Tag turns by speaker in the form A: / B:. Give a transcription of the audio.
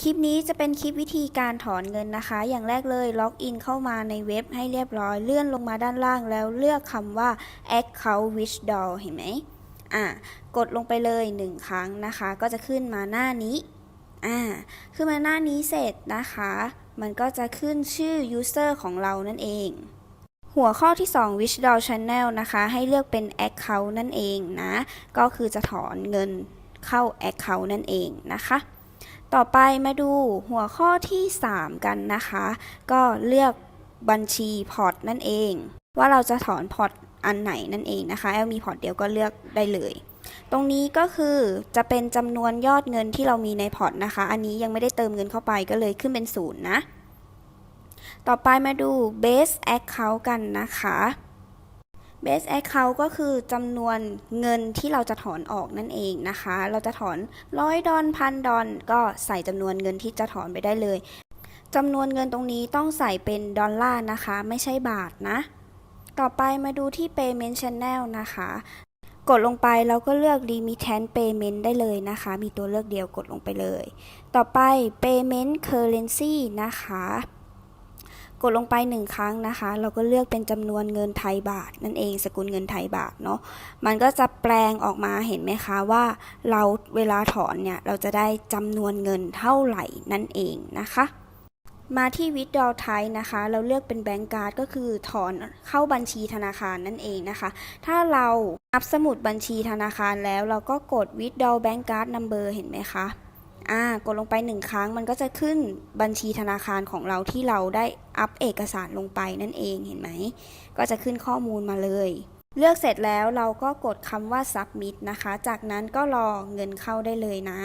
A: คลิปนี้จะเป็นคลิปวิธีการถอนเงินนะคะ อย่างแรกเลยล็อกอินเข้ามาในเว็บให้เรียบร้อย เลื่อนลงมาด้านล่างแล้วเลือกคำว่า account withdraw เห็นไหมอะกดลงไปเลยหนึ่งครั้งนะคะ ก็จะขึ้นมาหน้านี้อ่าขึ้นมาหน้านี้เสร็จนะคะ มันก็จะขึ้นชื่อ user ของเรานั่นเอง หัวข้อที่ 2 withdraw channel นะคะ ให้เลือกเป็น account นั่นเองนะ ก็คือจะถอนเงินเข้า account นั่นเองนะคะ ต่อไปมาดูหัวข้อที่ 3 กันนะคะ ก็เลือกบัญชีพอร์ตนั่นเอง ว่าเราจะถอนพอร์ตอันไหนนั่นเองนะคะแอลมีพอร์ตเดียวก็เลือกได้เลย ตรงนี้ก็คือจะเป็นจำนวนยอดเงินที่เรามีในพอร์ตนะคะ อันนี้ยังไม่ได้เติมเงินเข้าไปก็เลยขึ้นเป็นศูนย์นะ ต่อไปมาดู base account กันนะคะ base account ก็คือจำนวนเงินที่เราจะถอนออกนั่นเองนะคะ เราจะถอนร้อยดอลพันดอลก็ใส่จำนวนเงินที่จะถอนไปได้เลยจำนวนเงินตรงนี้ต้องใส่เป็นดอลลาร์นะคะ ไม่ใช่บาทนะ ต่อไปมาดูที่ payment channel นะคะ กดลงไปแล้วก็เลือก remittance payment ได้เลยนะคะ มีตัวเลือกเดียวกดลงไปเลย ต่อไป payment currency นะคะ ดลงไปหนึ่งครั้งนะคะ เราก็เลือกเป็นจำนวนเงินไทยบาท นั่นเองสกุลเงินไทยบาทเนาะมันก็จะแปลงออกมาเห็นไหมคะว่าเราเวลาถอนเนี่ยเราจะได้จำนวนเงินเท่าไหร่นั่นเองนะคะมาที่ withdraw type นะคะ เราเลือกเป็น bank card ก็คือถอนเข้าบัญชีธนาคารนั่นเองนะคะ ถ้าเราอัพสมุดบัญชีธนาคารแล้ว เราก็กด withdraw bank card number เห็นไหมคะ อ่ากดลงไปหนึ่งครั้งมันก็จะขึ้นบัญชีธนาคารของเราที่เราได้อัพเอกสารลงไปนั่นเองเห็นไหม ก็จะขึ้นข้อมูลมาเลย เลือกเสร็จแล้วเราก็กดคำว่า submit นะคะ จากนั้นก็รอเงินเข้าได้เลยนะ